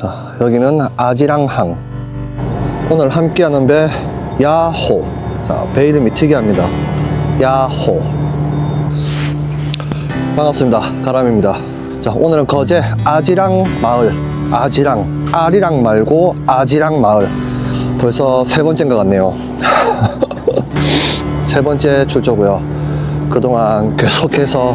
자, 여기는 아지랑항. 오늘 함께하는 배 야호. 자, 배 이름이 특이합니다. 야호. 반갑습니다. 가람입니다. 자, 오늘은 거제 아지랑 마을. 아지랑. 아리랑 말고 아지랑 마을. 벌써 세 번째인 것 같네요. 세 번째 출조고요. 그동안 계속해서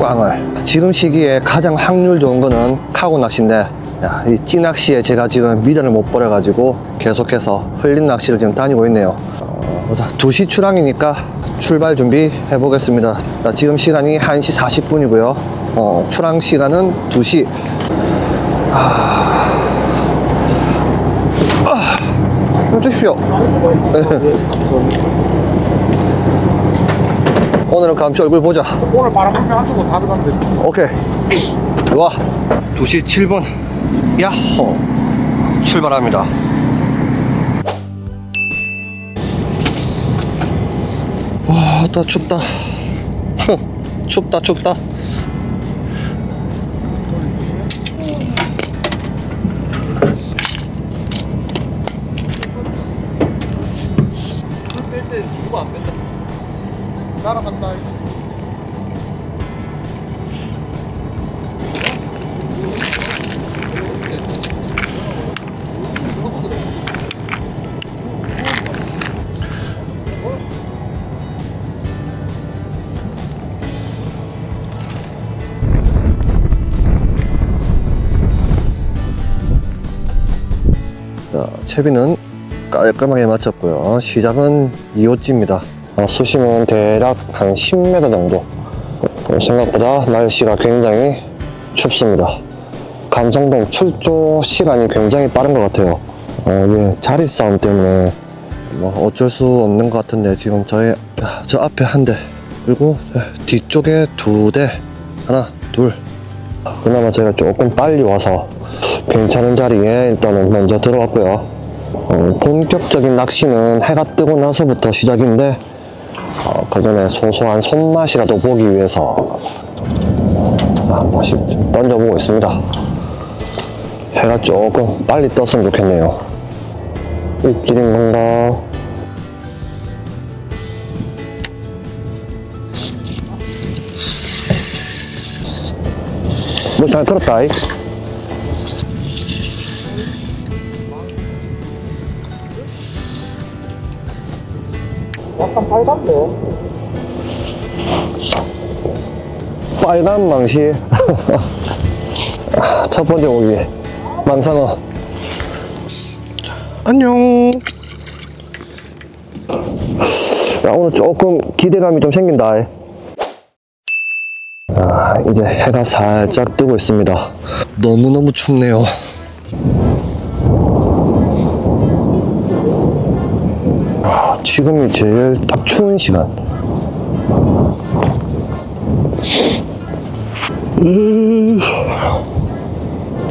꽝을. 지금 시기에 가장 확률 좋은 거는 카고 낚시인데, 야, 이 찌낚시에 제가 지금 미련을 못 버려가지고 계속해서 흘린 낚시를 지금 다니고 있네요. 어, 보자. 2시 출항이니까 출발 준비 해보겠습니다. 자, 지금 시간이 1시 40분이고요. 어, 출항 시간은 2시. 아, 좀 주십시오. 오늘은 감시 얼굴 보자. 오늘 바람 한개 하시고 다 들어가면 오케이. 와. 2시 7분. 야호. 출발합니다. 와, 나 춥다. 흥, 춥다, 춥다. 안 뺀다 따라간다 채비는 깔끔하게 마쳤고요. 시작은 2호찌입니다. 어, 수심은 대략 한 10m 정도. 어, 생각보다 날씨가 굉장히 춥습니다. 감성동 출조 시간이 굉장히 빠른 것 같아요. 어, 이게 자리 싸움 때문에 뭐 어쩔 수 없는 것 같은데 지금 저의 야, 저 앞에 한 대 그리고 뒤쪽에 두 대 하나 둘 그나마 제가 조금 빨리 와서 괜찮은 자리에 일단은 먼저 들어왔고요. 어, 본격적인 낚시는 해가 뜨고 나서부터 시작인데 어, 그 전에 소소한 손맛이라도 보기 위해서 한 번씩 좀 던져보고 있습니다. 해가 조금 빨리 떴으면 좋겠네요. 입질인 건가? 뭐잘 들었다. 이. 약간 빨간데 빨간 망시. 첫 번째 고기 망상어. 자, 안녕. 야, 오늘 조금 기대감이 좀 생긴다. 아, 이제 해가 살짝 뜨고 있습니다. 너무너무 춥네요 지금이 제일 딱 추운 시간.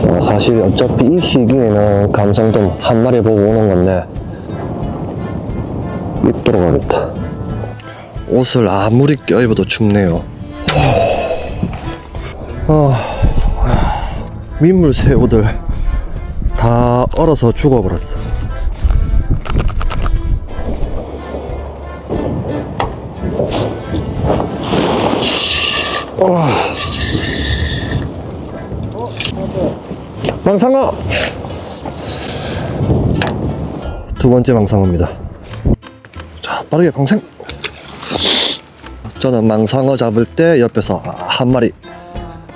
어, 사실 어차피 이 시기에는 감성돔 한 마리 보고 오는 건데 입도록 하겠다. 옷을 아무리 껴입어도 춥네요. 아, 민물 새우들 다 얼어서 죽어버렸어 망상어! 두 번째 망상어입니다. 자 빠르게 방생! 저는 망상어 잡을 때 옆에서 한 마리.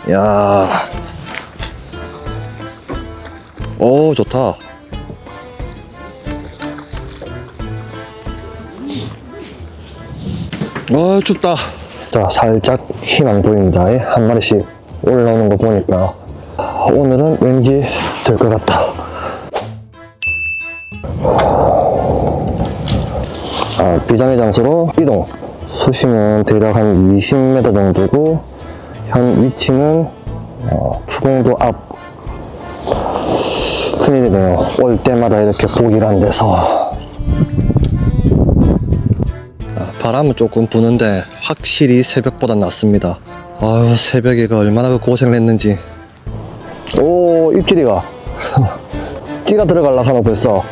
야. 오 좋다. 아 춥다 자 살짝 희망 보입니다 한 마리씩 올라오는 거 보니까 오늘은 왠지 될 것 같다. 아, 비장의 장소로 이동. 수심은 대략 한 20m 정도고, 현 위치는 어, 추공도 앞. 큰일이네요. 올 때마다 이렇게 보기란 데서. 아, 바람은 조금 부는데 확실히 새벽보다 낫습니다. 아유 새벽에가 얼마나 그 고생을 했는지 오 입질이가 찌가 들어갈라 하나 벌써.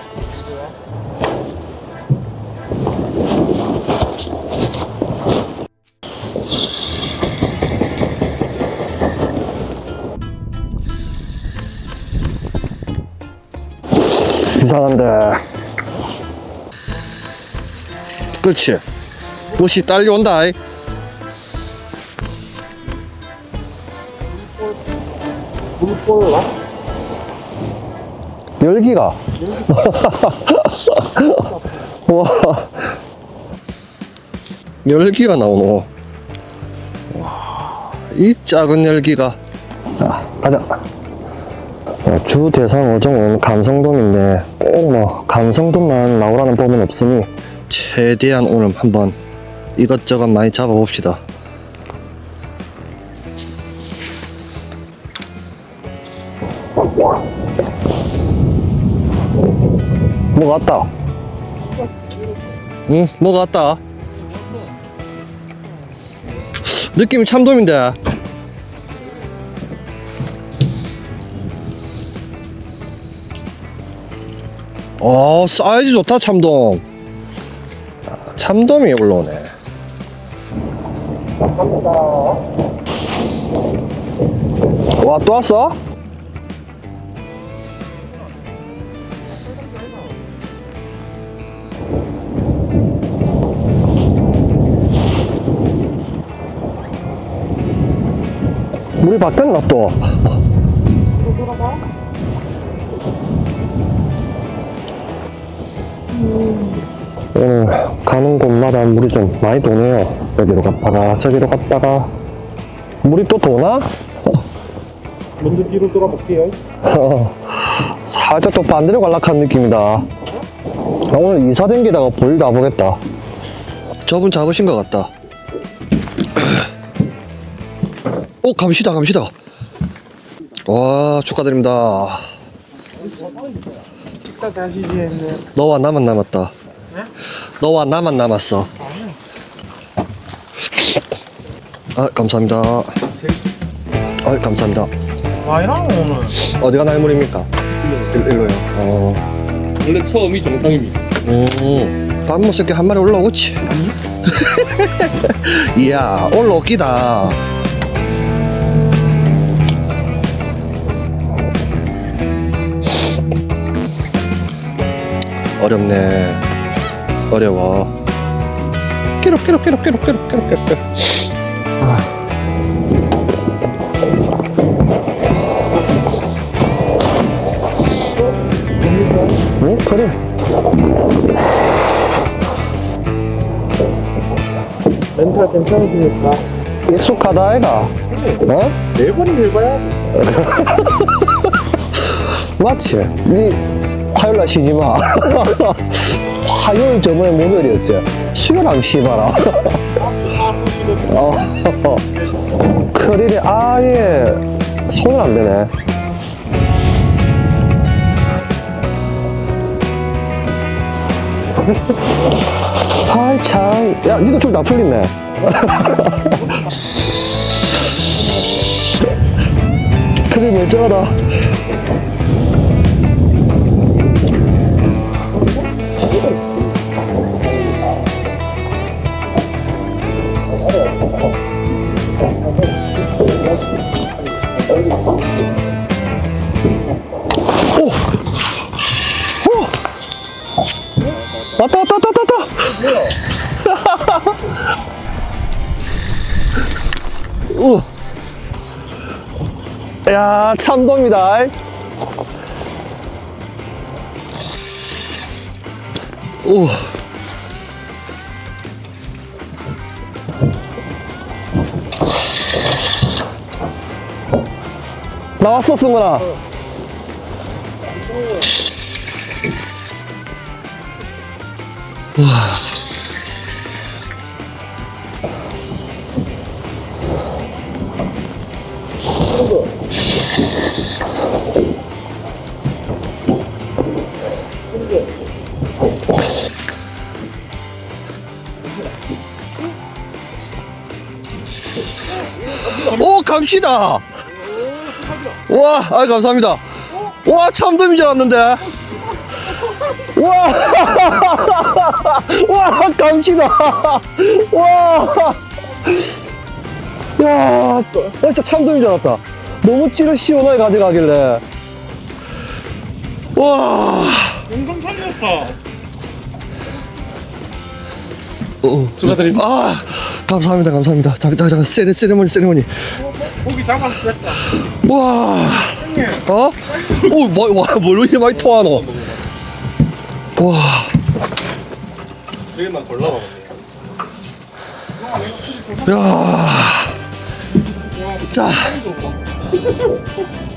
이상한데. 그렇지. 옷이 딸려온다. 이. 물 볼라? 열기가. 와. 열기가 나오노. 와. 이 작은 열기가. 자, 가자. 어, 주 대상 어종은 감성돔인데 꼭 뭐 감성돔만 나오라는 법은 없으니 최대한 오늘 한번 이것저것 많이 잡아봅시다. 뭐가 왔다. 응, 뭐가 왔다. 느낌이 참돔인데. 어, 사이즈 좋다, 참돔. 아, 참돔이 올라오네. 와, 또 왔어? 물이 바뀌었나 또? 오늘 가는 곳마다 물이 좀 많이 도네요. 여기로 갔다가 저기로 갔다가 물이 또 도나? 먼저 뒤로 돌아볼게요. 살짝 또 반대로 갈락한 느낌이다. 아, 오늘 이사 댕기다가 볼일 다 보겠다. 저분 잡으신 것 같다. 오, 감시다, 감시다. 와, 축하드립니다. 식사 자시지 했네. 너와 나만 남았다. 너와 나만 남았어. 아, 감사합니다. 아, 감사합니다. 와이랑 오늘. 어디가 날물입니까? 일, 일로요. 어. 원래 처음이 정상입니다. 음, 밥 먹을게 한 마리 올라오겠지. 이야, 올라오기다. 어렵네. 어려워. 끼룩. 괜찮으십니까? 익숙하다 아이가 어? 네 번을 해봐야 맞지? 니 화요일날 쉬지 마 화요일 저번에 목요일이었지? 수요일 안 쉬봐라 어. 크릴이 아예 손을 안 대네 아이 참 야 니도 좀 나풀리네 크릴 멀쩡하다 야 참돔이다. 오. 나왔어 승훈아 오 감시다. 와 아, 감사합니다. 와 참돔인 줄 알았는데. 와, 와 감시다. 와, 야, 진짜 참돔인 줄 알았다. 너무 찌를 시원하게 가져가길래. 와, 영상 살렸다. 어, 축하드립니다. 아, 감사합니다, 감사합니다. 잠깐, 잠깐, 잠깐, 세레, 세레모니, 세레모니. 고기 됐다. 와. 어? 오, 뭐, 와, 뭘로 이렇게 많이 토하노? 와, 여기만 골라봐. 야, 자,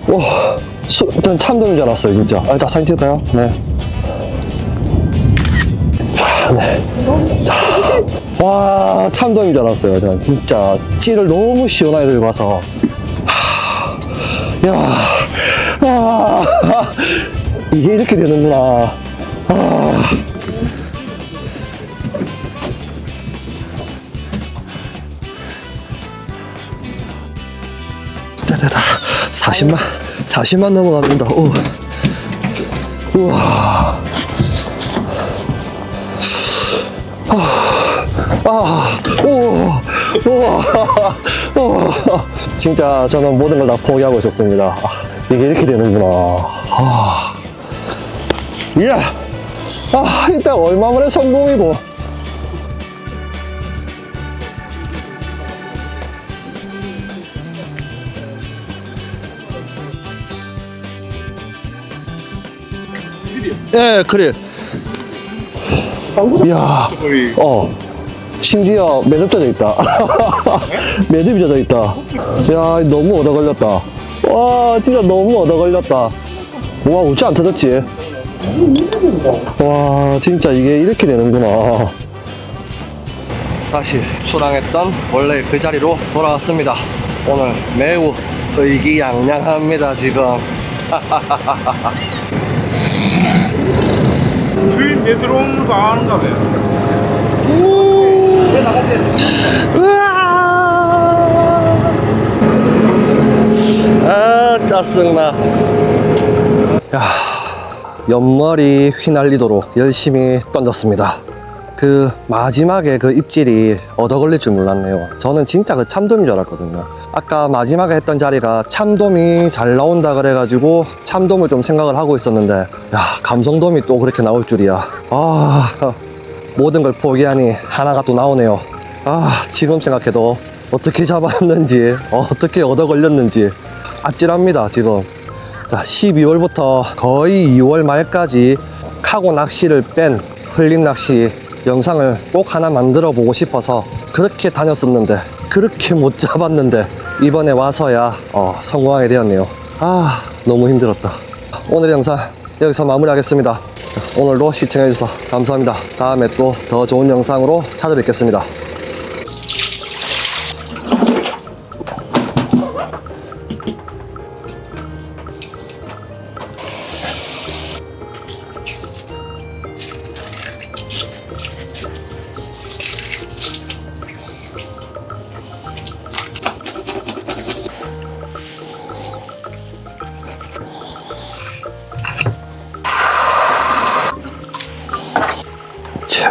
와, 수, 일단 참돔인 줄 알았어요, 진짜. 아, 자, 사진 찍을까요? 네. 야, 네. 자, 와, 참돔인 줄 알았어요. 자, 진짜 찌를 너무 시원하게 들고 와서. 하, 야, 아, 이게 이렇게 되는구나. 아. 따다다 40만 40만 넘어갑니다. 오. 우와. 아, 아, 오, 우와, 우와. 진짜 저는 모든 걸 다 포기하고 있었습니다. 아, 이게 이렇게 되는구나. 아, 이야, 아, 이때 얼마 만에 성공이고. 예, 그래. 거의 어. 심지어 매듭 젖어 있다. 매듭이 젖어 있다. 야, 너무 얻어 걸렸다. 와, 진짜 너무 얻어 걸렸다. 와, 우짜 안 터졌지? 와, 진짜 이게 이렇게 되는구나. 다시 출항했던 원래 그 자리로 돌아왔습니다. 오늘 매우 의기양양합니다, 지금. 주인 내 들어오는 거 아는가 봐. 아 짜증나. 야 옆머리 휘날리도록 열심히 던졌습니다 그 마지막에 그 입질이 얻어 걸릴 줄 몰랐네요. 저는 진짜 그 참돔인 줄 알았거든요. 아까 마지막에 했던 자리가 참돔이 잘 나온다 그래가지고 참돔을 좀 생각을 하고 있었는데 야 감성돔이 또 그렇게 나올 줄이야. 아 모든 걸 포기하니 하나가 또 나오네요. 아 지금 생각해도 어떻게 잡았는지 어떻게 얻어 걸렸는지 아찔합니다 지금. 자 12월부터 거의 2월 말까지 카고 낚시를 뺀 흘림 낚시 영상을 꼭 하나 만들어 보고 싶어서 그렇게 다녔었는데 그렇게 못 잡았는데 이번에 와서야 어, 성공하게 되었네요. 아 너무 힘들었다. 오늘 영상 여기서 마무리하겠습니다. 자, 오늘도 시청해 주셔서 감사합니다. 다음에 또 더 좋은 영상으로 찾아뵙겠습니다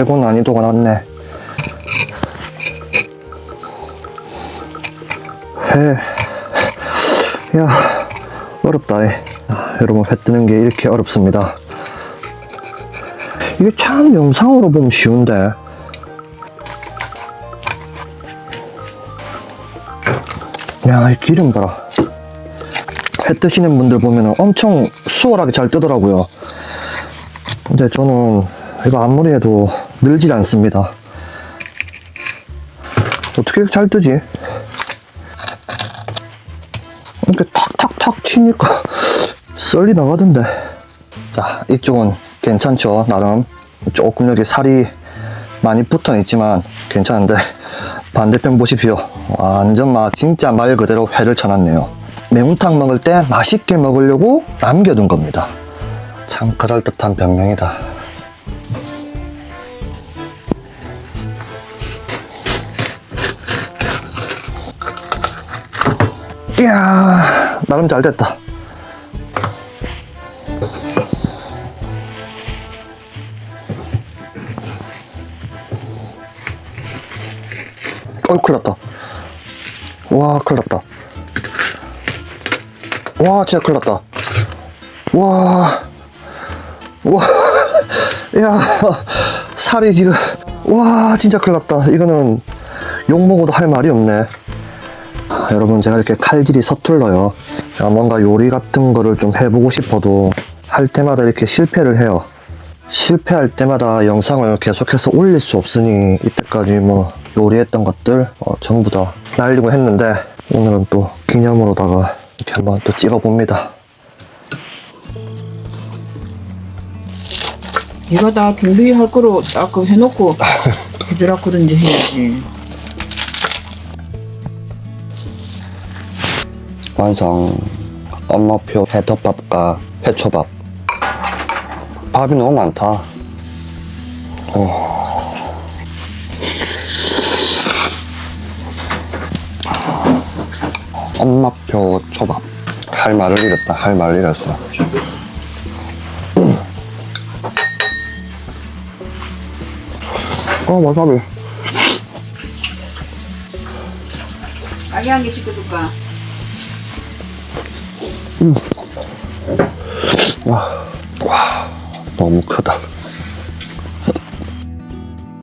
최고 난이도가 낮네. 해, 야, 어렵다. 이. 아, 여러분, 회 뜨는 게 이렇게 어렵습니다. 이게 참 영상으로 보면 쉬운데. 야, 이 기름 봐라. 회 뜨시는 분들 보면 엄청 수월하게 잘 뜨더라고요. 근데 저는 이거 아무리 해도 늘질 않습니다. 어떻게 잘 뜨지? 이렇게 탁탁탁 치니까 썰리 나가던데. 자, 이쪽은 괜찮죠, 나름. 조금 여기 살이 많이 붙어 있지만 괜찮은데 반대편 보십시오. 완전 막 진짜 말 그대로 회를 쳐놨네요. 매운탕 먹을 때 맛있게 먹으려고 남겨둔 겁니다. 참 그럴듯한 변명이다. 이야 나름 잘 됐다 어이 큰일 났다 와 큰일 났다 와 진짜 큰일 났다 와 와, 이야 살이 지금, 와, 진짜 큰일 났다. 이거는 욕먹어도 할 말이 없네. 아, 여러분, 제가 이렇게 칼질이 서툴러요. 뭔가 요리 같은 거를 좀 해보고 싶어도 할 때마다 이렇게 실패를 해요. 실패할 때마다 영상을 계속해서 올릴 수 없으니 이때까지 뭐 요리했던 것들 어, 전부 다 날리고 했는데 오늘은 또 기념으로다가 이렇게 한번 또 찍어봅니다. 네가 다 준비할 거로 딱그 해놓고 해주라 그런지 해야지. 완성. 엄마표 해덮밥과 회초밥. 밥이 너무 많다. 어. 엄마표 초밥. 할 말을 잃었다. 할 말을 잃었어. 어, 와사비. 아기 한 개 시켜줄까? 너무 크다.